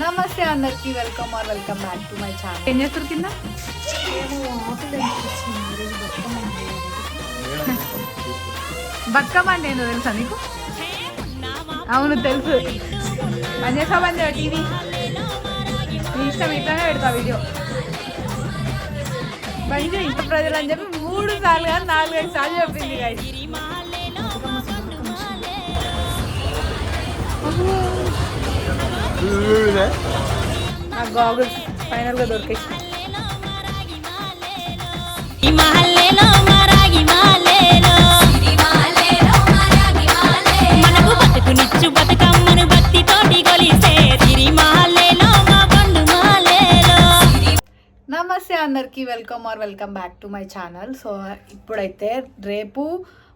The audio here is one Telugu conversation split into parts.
నమస్తే అందరికి welcome or welcome back to my channel ఏం చేస్తారు కింద బతుకమ్మ అంటే ఏందో తెలుసా నీకు? అవును తెలుసు. పని చేసా పని టీవీ నీ ఇష్టం ఇట్లానే పెడతా వీడియో పని చేయి ఇంత ప్రజలు అని చెప్పి మూడు సార్లు కానీ నాలుగైదు సార్లు చెప్పింది guys. నా గాగుల్స్ ఫైనల్గా దొరికాయి. హిమాలయలో మరాగి మాలేలో మనకు బతుకునిచ్చు బతుకమ్మను భక్తి తోటి కొలిసే సిరిమాలేలో మా పండు మాలేలో నమస్తే అందరికీ welcome or welcome back to my channel. So ఇప్పుడైతే రేపు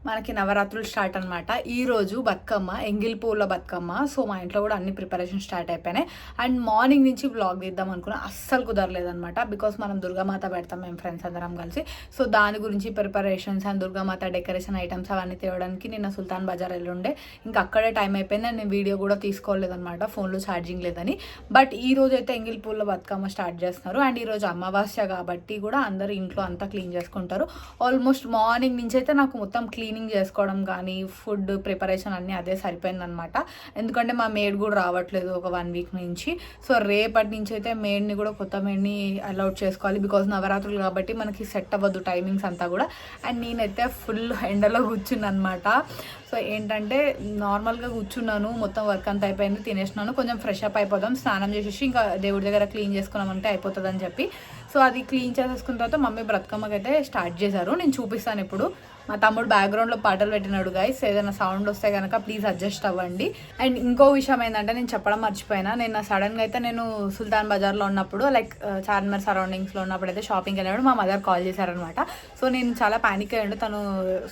మనకి నవరాత్రులు స్టార్ట్ అనమాట ఈరోజు బతుకమ్మ ఎంగిల్ పూల బతుకమ్మ. సో మా ఇంట్లో కూడా అన్ని ప్రిపరేషన్ స్టార్ట్ అయిపోయినాయి. అండ్ మార్నింగ్ నుంచి బ్లాగ్ తీద్దాం అనుకున్నా అస్సలు కుదరలేదనమాట బికాస్ మనం దుర్గామాత పెడతాం మేము ఫ్రెండ్స్ అందరం కలిసి. సో దాని గురించి preparations and Durgamata decoration items అవన్నీ తేవడానికి నిన్న సుల్తాన్ బజార్ వెళ్ళుండే ఇంకా అక్కడే టైం అయిపోయింది నేను వీడియో కూడా తీసుకోలేదనమాట ఫోన్లో ఛార్జింగ్ లేదని. బట్ ఈ రోజు అయితే ఎంగిల్ పూల బతుకమ్మ స్టార్ట్ చేస్తున్నారు. అండ్ ఈరోజు అమావాస్య కాబట్టి కూడా అందరూ ఇంట్లో అంతా క్లీన్ చేసుకుంటారు. ఆల్మోస్ట్ మార్నింగ్ నుంచి అయితే నాకు మొత్తం క్లీన్ క్లీనింగ్ చేసుకోవడం కానీ ఫుడ్ ప్రిపరేషన్ అన్నీ అదే సరిపోయిందనమాట. ఎందుకంటే మా మేడ్ కూడా రావట్లేదు ఒక వన్ వీక్ నుంచి. సో రేపటి నుంచి అయితే మేడ్ని కూడా కొత్త మేడ్ని అలౌట్ చేసుకోవాలి. బికాజ్ నవరాత్రులు కాబట్టి మనకి సెట్ అవ్వదు టైమింగ్స్ అంతా కూడా. అండ్ నేనైతే ఫుల్ ఎండలో కూర్చున్నాను అనమాట సో ఏంటంటే నార్మల్గా కూర్చున్నాను. మొత్తం వర్క్ అంతా అయిపోయింది. తినేసినాను. కొంచెం ఫ్రెష్ అప్ అయిపోదాం. స్నానం చేసేసి ఇంకా దేవుడి దగ్గర క్లీన్ చేసుకున్నామంటే అయిపోతుంది అని చెప్పి. సో అది క్లీన్ చేసేసుకున్న తర్వాత మమ్మీ బ్రతుకమ్మకి అయితే స్టార్ట్ చేశారు. నేను చూపిస్తాను ఇప్పుడు. మా తమ్ముడు బ్యాక్గ్రౌండ్లో పాటలు పెట్టినాడు గైస్ ఏదైనా సౌండ్ వస్తే కనుక ప్లీజ్ అడ్జస్ట్ అవ్వండి. అండ్ ఇంకో విషయం ఏంటంటే నేను చెప్పడం మర్చిపోయినా. నేను సడన్గా అయితే నేను సుల్తాన్ బజార్లో ఉన్నప్పుడు లైక్ చార్మర్ సరౌండింగ్స్లో ఉన్నప్పుడు అయితే షాపింగ్ వెళ్ళినప్పుడు మా మదర్ కాల్ చేశారనమాట సో నేను చాలా ప్యానిక్ అయ్యాడు. తను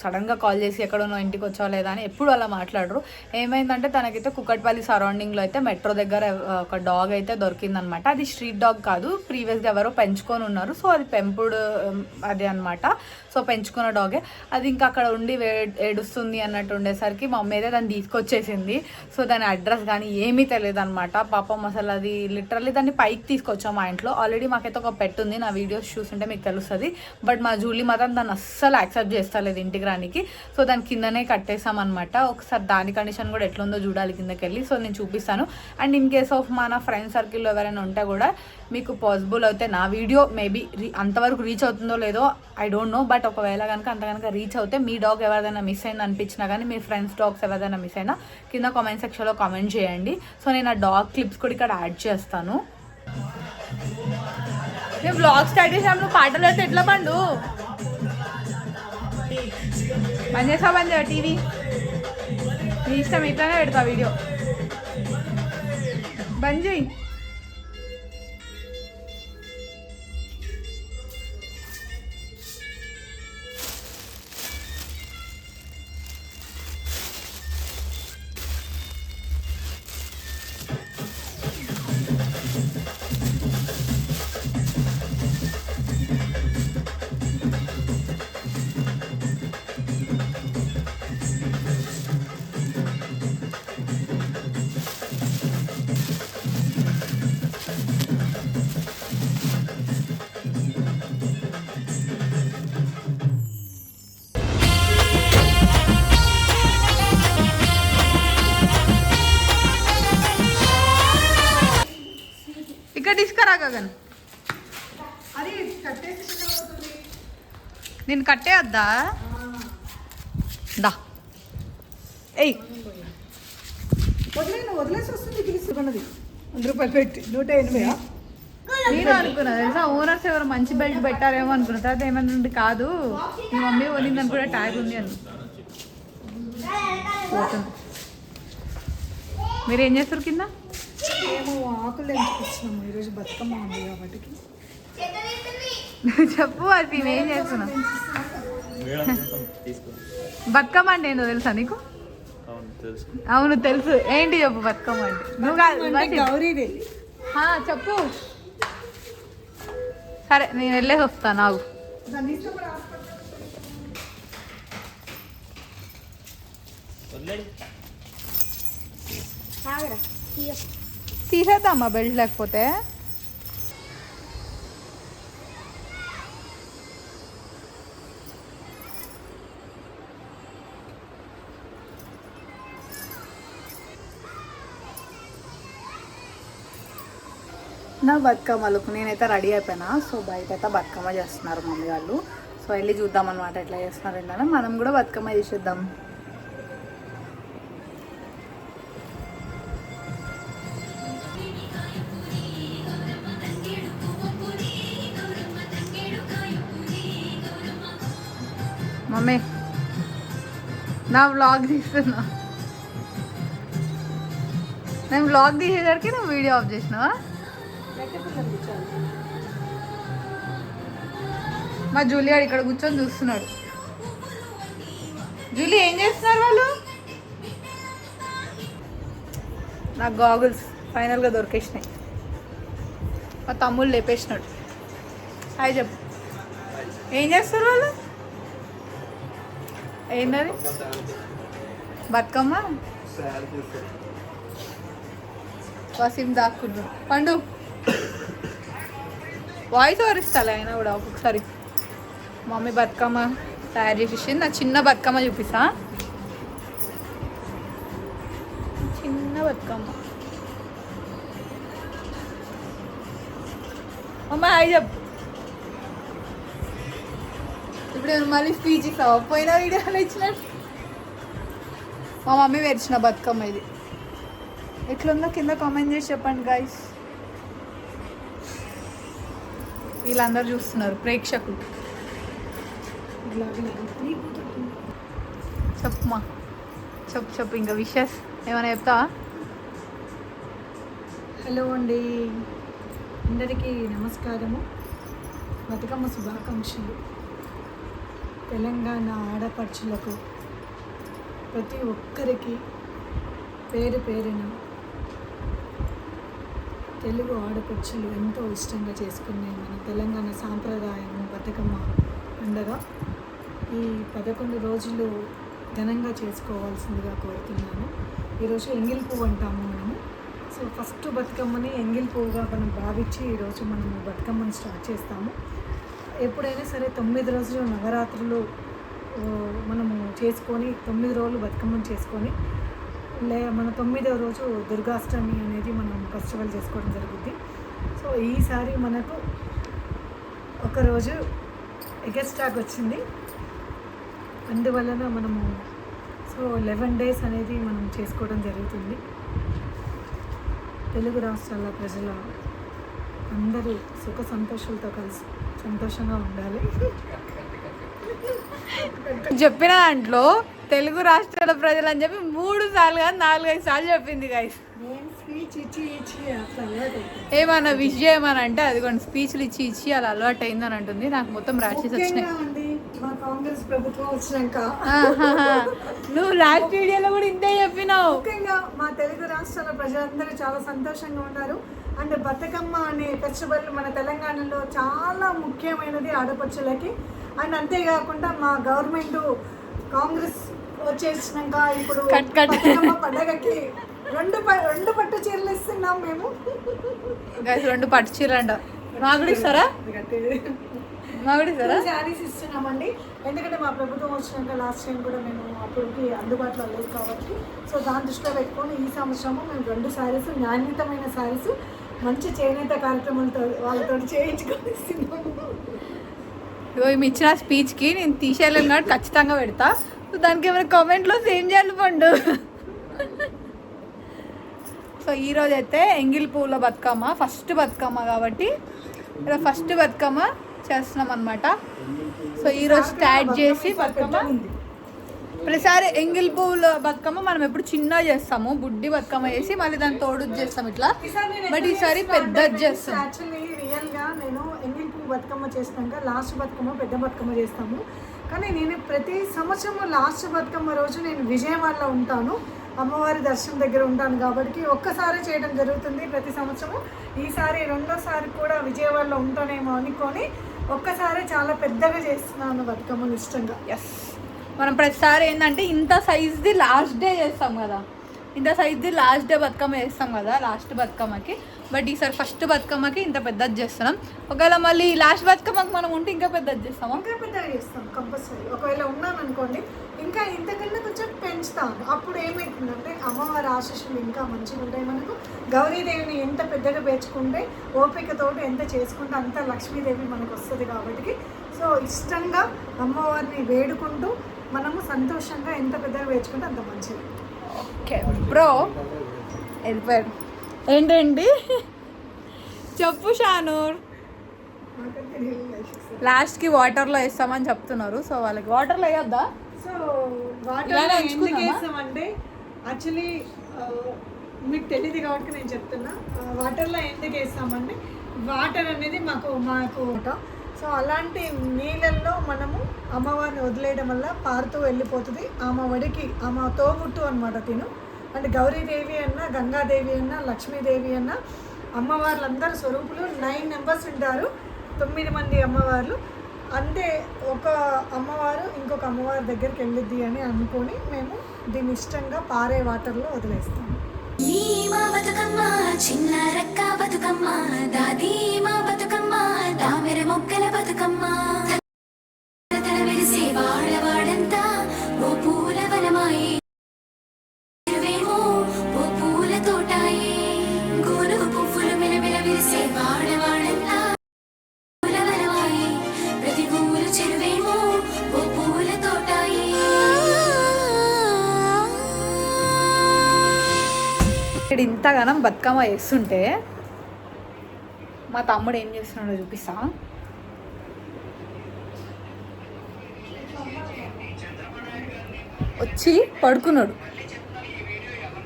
సడన్గా కాల్ చేసి ఎక్కడున్నో ఇంటికి వచ్చావు లేదా? అని ఎప్పుడు అలా మాట్లాడరు. ఏమైందంటే తనకైతే కుక్కట్పల్లి సరౌండింగ్లో అయితే మెట్రో దగ్గర uh, ఒక డాగ్ అయితే దొరికిందనమాట అది స్ట్రీట్ డాగ్ కాదు. ప్రీవియస్గా ఎవరో పెంచుకొని ఉన్నారు. సో అది పెంపుడు um, అది అనమాట సో పెంచుకున్న డాగే. అది ఇంకా అక్కడ ఉండి ఏడుస్తుంది అన్నట్టు ఉండేసరికి మా మమ్మీ అయితే దాన్ని తీసుకొచ్చేసింది. సో దాని అడ్రస్ కానీ ఏమీ తెలియదు అనమాట పాపం అసలు అది లిటరల్లీ దాన్ని పైకి తీసుకొచ్చాం మా ఇంట్లో. ఆల్రెడీ మాకైతే ఒక పెట్ ఉంది. నా వీడియోస్ చూస్తుంటే మీకు తెలుస్తుంది. బట్ మా జూలీ మాత్రం దాన్ని అస్సలు యాక్సెప్ట్ చేస్తలేదు ఇంటికి రానికి సో దాని కిందనే కట్టేసాం అనమాట ఒకసారి దాని కండిషన్ కూడా ఎట్లుందో చూడాలి కిందకి వెళ్ళి సో నేను చూపిస్తాను. అండ్ ఇన్ కేస్ ఆఫ్ మన ఫ్రెండ్ సర్కిల్లో ఎవరైనా ఉంటే కూడా మీకు పాసిబుల్ అయితే నా వీడియో మేబీ అంతవరకు రీచ్ అవుతుందో లేదో ఐ డోంట్ నో బట్ ఒకవేళ కనుక అంత కనుక రీచ్ అవుతే మీ డాగ్ ఎవరిదైనా మిస్ అయింది అనిపించినా కానీ మీ ఫ్రెండ్స్ డాగ్స్ ఎవరిదైనా మిస్ అయినా కింద కామెంట్ సెక్షన్లో కామెంట్ చేయండి. సో నేను ఆ డాగ్ క్లిప్స్ కూడా ఇక్కడ యాడ్ చేస్తాను. నేను బ్లాగ్ స్టార్ట్ చేసాను పాటలు అయితే ఎట్లా పండు? బంద్ చేసా బంద్ చేయ టీవీ? నీ ఇష్టం ఇట్లానే పెడతా వీడియో. బంద్ చేయి. గగన్. నేను కట్టేయద్దా? దా. ఏయ్. వదిలేను వదిలేసి వస్తుంది తీసుకున్నది. వంద రూపాయలు పెట్టి నూట ఎనభై. నేను అనుకున్నా తెలుసా? ఓనర్స్ ఎవరు మంచి బెల్ట్ పెట్టారేమో అనుకున్నా. తర్వాత ఏమన్నా కాదు. మీ మమ్మీ కొనిందని కూడా ట్యాగ్ ఉంది అని. మీరు ఏం చేస్తారు కింద? మేము ఆకులు ఎంచుకొచ్చినాము ఈరోజు బతుకమ్మ ఉంది కాబట్టి. చెప్పు అది మేము ఏం చేస్తున్నాం బతుకమ్మ అంటే ఏందో తెలుసా నీకు? అవును తెలుసు. ఏంటి చెప్పు బతుకమ్మ అంటే? నువ్వు కాదు. గౌరీదేవి చెప్పు. సరే నేను వెళ్ళేసి వస్తాను నాకు ఇష్టపడ తీసేద్దామా బెల్ట్ లేకపోతే? నా బతుకమ్మలకు నేనైతే రెడీ అయిపోయినా. సో బయట అయితే బతుకమ్మ చేస్తున్నారు మమ్మీ వాళ్ళు. సో వెళ్ళి చూద్దాం అనమాట ఎట్లా చేస్తున్నారు ఏంటంటే మనం కూడా బతుకమ్మ చేసేద్దాం నా వ్లాగ్ తీస్తున్నా. నేను వ్లాగ్ తీసేసరికి నువ్వు వీడియో ఆఫ్ చేసినావా? మా జూలియాడు ఇక్కడ కూర్చొని చూస్తున్నాడు. జూలీ ఏం చేస్తున్నారు వాళ్ళు? నా గాగుల్స్ ఫైనల్గా దొరికేసినాయి. మా తమ్ముళ్ళు లేపేసినాడు. హాయ్ చెప్పు. ఏం చేస్తారు వాళ్ళు? ఏంటది? బతుకమ్మ? వసీం దాక్కుంటు పండు. వాయిస్ ఓవర్ ఇస్తాలే కూడా ఒక్కొక్కసారి మమ్మీ బతుకమ్మ తయారు చేసేసి నా చిన్న బతుకమ్మ చూపిస్తా. చిన్న బతుకమ్మ. అమ్మ హాయ్ చెప్పు. ఇప్పుడు మళ్ళీ స్పీచ్ ఇస్తావా పోయిన వీడియోలో ఇచ్చినట్టు మా మమ్మీ వేర్చిన బతుకమ్మ ఇది. ఎట్లుందో కింద కామెంట్ చేసి చెప్పండి గాయస్ వీళ్ళందరూ చూస్తున్నారు ప్రేక్షకులు. చెప్పుమా చెప్పు చెప్పు ఇంకా విషెస్ ఏమైనా చెప్తావా? హలో అండి. అందరికీ నమస్కారము. బతుకమ్మ శుభాకాంక్షలు. తెలంగాణ ఆడపడుచులకు ప్రతి ఒక్కరికి పేరు పేరున తెలుగు ఆడపడుచులు ఎంతో ఇష్టంగా చేసుకునే మన తెలంగాణ సాంప్రదాయం బతుకమ్మ పండగ. ఈ పదకొండు రోజులు ఘనంగా చేసుకోవాల్సిందిగా కోరుతున్నాను. ఈరోజు ఎంగిల్ పువ్వు అంటాము మనము. సో ఫస్ట్ బతుకమ్మని ఎంగిల్ పువ్వుగా మనం భావించి ఈరోజు మనము బతుకమ్మని స్టార్ట్ చేస్తాము. ఎప్పుడైనా సరే తొమ్మిది రోజులు నవరాత్రులు మనము చేసుకొని తొమ్మిది రోజులు బతుకమ్మను చేసుకొని లే మన తొమ్మిదవ రోజు దుర్గాష్టమి అనేది మనం ఫెస్టివల్ చేసుకోవడం జరుగుద్ది. సో ఈసారి మనకు ఒకరోజు ఎగస్టాక్ వచ్చింది. అందువలన మనము సో లెవెన్ డేస్ అనేది మనం చేసుకోవడం జరుగుతుంది. తెలుగు రాష్ట్రాల ప్రజల అందరూ సుఖ సంతోషాలతో కలిసి సంతోషంగా ఉండాలి. చెప్పిన దాంట్లో తెలుగు రాష్ట్రాల ప్రజలు అని చెప్పి మూడు సార్లు కాదు నాలుగైదు సార్లు చెప్పింది గైస్ ఏమన్నా విష్ చేయమని అంటే అదిగోండి స్పీచ్లు ఇచ్చి ఇచ్చి అలా అలవాటు అయిందని అంటుంది. నాకు మొత్తం ర్యాషెస్ వచ్చినాయి. నువ్వు లాస్ట్ వీడియోలో కూడా ఇంతే చెప్పినావు. ముఖ్యంగా మా తెలుగు రాష్ట్రాల ప్రజలందరూ చాలా సంతోషంగా ఉన్నారు. అండ్ బతుకమ్మ అనే ఫెస్టివల్ మన తెలంగాణలో చాలా ముఖ్యమైనది ఆడపడుచులకి. అండ్ అంతేకాకుండా మా గవర్నమెంట్ కాంగ్రెస్ వచ్చేసినాక ఇప్పుడు. బతుకమ్మ పండగకి రెండు రెండు పట్టు చీరలు ఇస్తున్నాం మేము. రెండు పట్టు చీరంట మా కూడా ఇస్తారా? ఇస్తారా శారీస్ ఇస్తున్నామండి. ఎందుకంటే మా ప్రభుత్వం వచ్చినాక లాస్ట్ టైం కూడా మేము అప్పటికి అందుబాటులో లేదు కాబట్టి. సో దాని దృష్టిలో పెట్టుకొని ఈ సంవత్సరము మేము రెండు శారీస్ నాణ్యతమైన శారీస్ మంచి చేనేత కార్యక్రమాలతో వాళ్ళతో చేయించుకొని ఇస్తున్నాము ఇగో ఈమె ఇచ్చిన స్పీచ్కి నేను తీసేయలేను కాబట్టి ఖచ్చితంగా పెడతా. సో దానికి ఏమైనా కామెంట్లో సేమ్ చేయాలి పండు. సో ఈరోజు అయితే ఎంగిల్ పువ్వుల బతుకమ్మ ఫస్ట్ బతుకమ్మ కాబట్టి ఫస్ట్ బతుకమ్మ చేస్తున్నాం అనమాట సో ఈరోజు స్టార్ట్ చేసి బతుకమ్మ ప్రతిసారి ఎంగిల్ పువ్వుల బతుకమ్మ మనం ఎప్పుడు చిన్నగా చేస్తాము బుడ్డి బతుకమ్మ చేసి మళ్ళీ దాన్ని తోడు చేస్తాం ఇట్లా. బట్ ఈసారి పెద్దది చేస్తాం. యాక్చువల్లీ రియల్గా నేను ఎంగిల్ పువ్వు బతుకమ్మ చేసినాక లాస్ట్ బతుకమ్మ పెద్ద బతుకమ్మ చేస్తాము. కానీ నేను ప్రతి సంవత్సరము లాస్ట్ బతుకమ్మ రోజు నేను విజయవాడలో ఉంటాను. అమ్మవారి దర్శనం దగ్గర ఉంటాను కాబట్టి ఒక్కసారి చేయడం జరుగుతుంది ప్రతి సంవత్సరము. ఈసారి రెండోసారి కూడా విజయవాడలో ఉంటానేమో అనుకొని ఒక్కసారి చాలా పెద్దగా చేస్తున్నాను బతుకమ్మను ఇష్టంగా ఎస్ మనం ప్రతిసారి ఏంటంటే ఇంత సైజ్ది లాస్ట్ డే చేస్తాం కదా. ఇంత సైజ్ది లాస్ట్ డే బతుకమ్మ చేస్తాం కదా లాస్ట్ బతుకమ్మకి. బట్ ఈసారి ఫస్ట్ బతుకమ్మకి ఇంత పెద్దది చేస్తున్నాం. ఒకవేళ మళ్ళీ లాస్ట్ బతుకమ్మకి మనం ఉంటే ఇంకా పెద్దది చేస్తాం. ఇంకా పెద్దగా చేస్తాం కంపల్సరీ ఒకవేళ ఉన్నాం అనుకోండి ఇంకా ఇంతకన్నా కొంచెం పెంచుతాం. అప్పుడు ఏమవుతుందంటే అమ్మవారి ఆశీస్సులు ఇంకా మంచిగా ఉంటాయి మనకు. గౌరీదేవిని ఎంత పెద్దగా పేర్చుకుంటే ఓపికతోటి ఎంత చేసుకుంటే అంత లక్ష్మీదేవి మనకు వస్తుంది కాబట్టి. సో ఇష్టంగా అమ్మవారిని వేడుకుంటూ మనము సంతోషంగా ఎంత పెద్దగా పేర్చుకుంటే అంత మంచిది. ఓకే బ్రో వెళ్ళిపోయాడు. ఏంటండి? చెప్పు షానూర్. లాస్ట్కి వాటర్లో వేస్తామని చెప్తున్నారు సో వాళ్ళకి వాటర్లో వేయొద్దా? సో వాటర్ ఎందుకు? వేస్తామంటే యాక్చువల్లీ మీకు తెలియదు కాబట్టి నేను చెప్తున్నా. వాటర్లో ఎందుకు వేస్తామంటే వాటర్ అనేది మాకు మాకు సో అలాంటి నీళ్ళల్లో మనము అమ్మవారిని వదిలేయడం వల్ల పారుతూ వెళ్ళిపోతుంది. ఆమె వడికి ఆమె తోబుట్టు అనమాట తిను. అంటే గౌరీదేవి అన్న గంగాదేవి అన్న లక్ష్మీదేవి అన్న అమ్మవార్లందరూ స్వరూపులు నైన్ మెంబర్స్ ఉంటారు. తొమ్మిది మంది అమ్మవార్లు. అంటే ఒక అమ్మవారు ఇంకొక అమ్మవారి దగ్గరికి వెళ్ళిద్ది అని అనుకొని మేము దీన్ని ఇష్టంగా పారే వాటర్లో వదిలేస్తాము. ఈ బతుకమ్మ చిన్న రక్క బతుకమ్మ దాది బతుకమ్మ దామెర మొక్కల బతుకమ్మ. తల మెరిసే ఇక్కడ బతుకమ్మ వేస్తుంటే మా తమ్ముడు ఏం చేస్తున్నాడో చూపిస్తా. వచ్చి పడుకున్నాడు.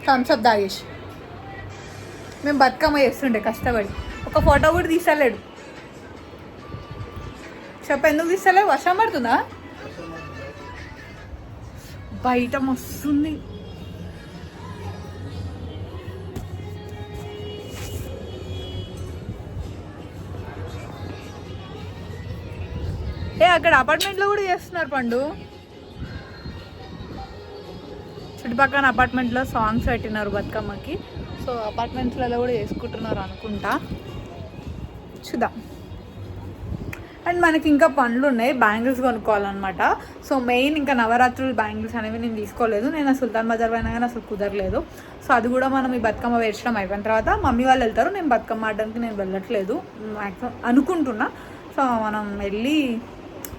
థమ్స్అప్ తాగేసి మేము బతుకమ్మ చేస్తుండే కష్టపడి. ఒక ఫోటో కూడా తీసలేడు చెప్ప ఎందుకు తీసలే వర్షం పడుతుందా? బయట మస్తుంది. ఏ అక్కడ అపార్ట్మెంట్లో కూడా చేస్తున్నారు పండు. చుట్టుపక్కల అపార్ట్మెంట్లో సాంగ్స్ పెట్టినారు బతుకమ్మకి. సో అపార్ట్మెంట్స్లలో కూడా చేసుకుంటున్నారు అనుకుంటా. చూద్దాం. అండ్ మనకి ఇంకా పనులు ఉన్నాయి బ్యాంగిల్స్ కొనుక్కోవాలన్నమాట. సో మెయిన్ ఇంకా నవరాత్రులు బ్యాంగిల్స్ అనేవి నేను తీసుకోలేదు. నేను సుల్తాన్ బజార్ పోయినా కానీ అసలు కుదరలేదు. సో అది కూడా మనం ఈ బతుకమ్మ వేర్చడం అయిపోయిన తర్వాత మమ్మీ వాళ్ళు వెళ్తారు నేను బతుకమ్మ ఆడడానికి నేను వెళ్ళట్లేదు. మ్యాక్సిమం అనుకుంటున్నా. సో మనం వెళ్ళి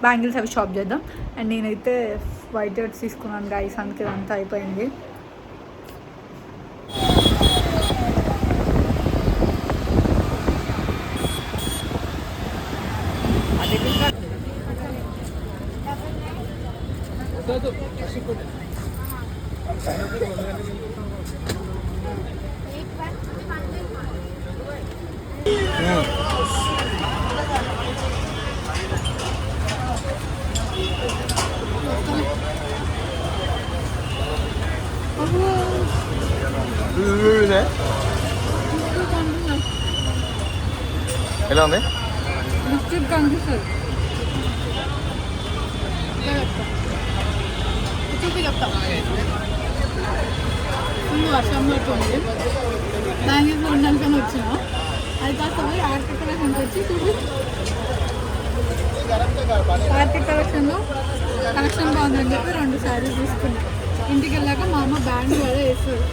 బ్యాంగిల్స్ అవి షాప్ చేద్దాం. అండ్ నేనైతే వైట్ షర్ట్స్ తీసుకున్నాను గైస్ అందుకే అంతా అయిపోయింది. ఎలా ఉంది బిస్కెట్ కనిపిస్తుంది చూపి చెప్తా ఫుల్ వర్షం పడుతుంది బ్యాంగిల్స్ ఉండడానికని వచ్చిన. అది కాస్త పోయి కలెక్షన్కి వచ్చి కలెక్షన్లో కలెక్షన్ బాగుందని చెప్పి రెండు శారీస్ తీసుకున్నాం. ఇంటికి వెళ్ళాక మా అమ్మ బ్యాండ్ కూడా వేస్తుంది